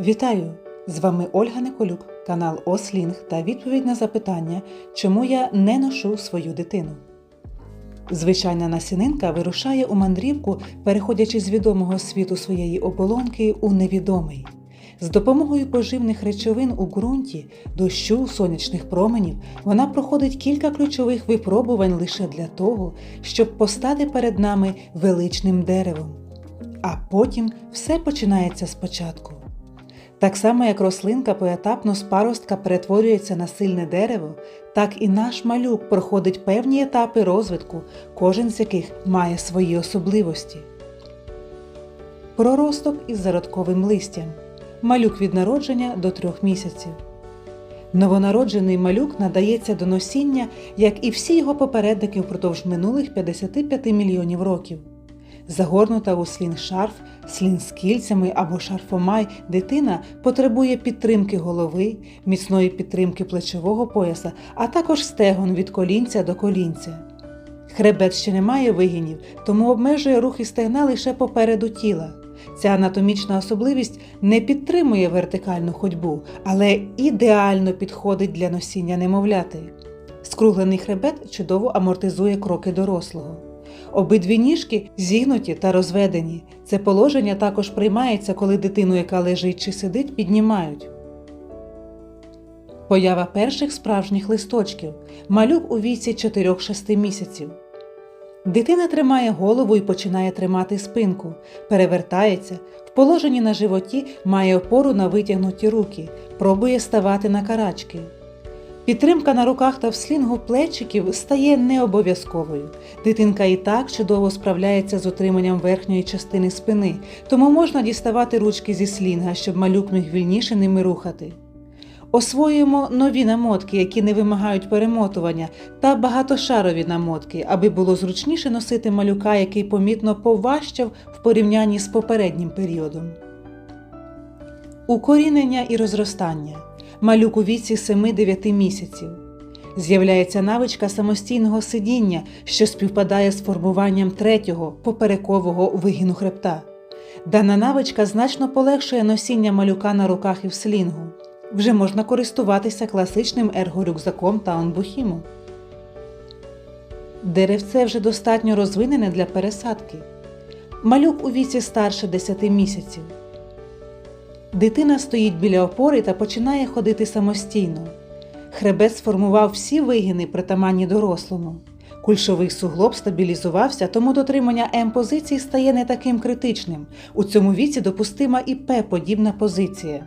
Вітаю! З вами Ольга Николюк, канал Ослінг та відповідь на запитання, чому я не ношу свою дитину. Звичайна насінинка вирушає у мандрівку, переходячи з відомого світу своєї оболонки у невідомий. З допомогою поживних речовин у ґрунті, дощу, сонячних променів вона проходить кілька ключових випробувань лише для того, щоб постати перед нами величним деревом. А потім все починається спочатку. Так само, як рослинка поетапно з паростка перетворюється на сильне дерево, так і наш малюк проходить певні етапи розвитку, кожен з яких має свої особливості. Проросток із зародковим листям. Малюк від народження до трьох місяців. Новонароджений малюк надається до носіння, як і всі його попередники впродовж минулих 55 мільйонів років. Загорнута у слін шарф, слін з кільцями або шарфомай, дитина потребує підтримки голови, міцної підтримки плечового пояса, а також стегон від колінця до колінця. Хребет ще не має вигинів, тому обмежує рухи стегна лише попереду тіла. Ця анатомічна особливість не підтримує вертикальну ходьбу, але ідеально підходить для носіння немовляти. Скруглений хребет чудово амортизує кроки дорослого. Обидві ніжки зігнуті та розведені. Це положення також приймається, коли дитину, яка лежить чи сидить, піднімають. Поява перших справжніх листочків. Малюк у віці 4-6 місяців. Дитина тримає голову і починає тримати спинку, перевертається, в положенні на животі має опору на витягнуті руки, пробує ставати на карачки. Підтримка на руках та в слінгу плечиків стає необов'язковою. Дитинка і так чудово справляється з утриманням верхньої частини спини, тому можна діставати ручки зі слінга, щоб малюк міг вільніше ними рухати. Освоюємо нові намотки, які не вимагають перемотування, та багатошарові намотки, аби було зручніше носити малюка, який помітно поважчав в порівнянні з попереднім періодом. Укорінення і розростання. Малюк у віці 7-9 місяців. З'являється навичка самостійного сидіння, що співпадає з формуванням третього поперекового вигину хребта. Дана навичка значно полегшує носіння малюка на руках і в слінгу. Вже можна користуватися класичним ергорюкзаком та онбухіму. Деревце вже достатньо розвинене для пересадки. Малюк у віці старше 10 місяців. Дитина стоїть біля опори та починає ходити самостійно. Хребет сформував всі вигини, притаманні дорослому. Кульшовий суглоб стабілізувався, тому дотримання М-позиції стає не таким критичним. У цьому віці допустима і П-подібна позиція.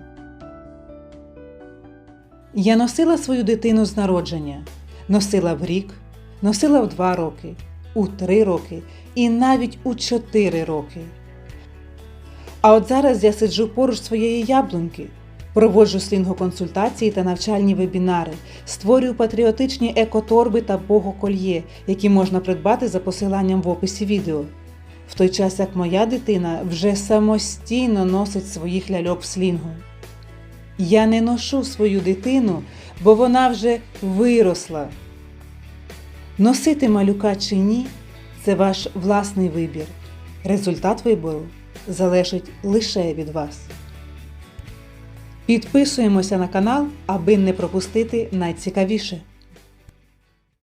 Я носила свою дитину з народження. Носила в рік, носила в два роки, у три роки і навіть у чотири роки. А от зараз я сиджу поруч своєї яблуньки, проводжу слінгоконсультації та навчальні вебінари, створюю патріотичні екоторби та богокольє, які можна придбати за посиланням в описі відео. В той час як моя дитина вже самостійно носить своїх ляльок в слінгу. Я не ношу свою дитину, бо вона вже виросла. Носити малюка чи ні це ваш власний вибір. Результат вибору залежить лише від вас. Підписуємося на канал, аби не пропустити найцікавіше.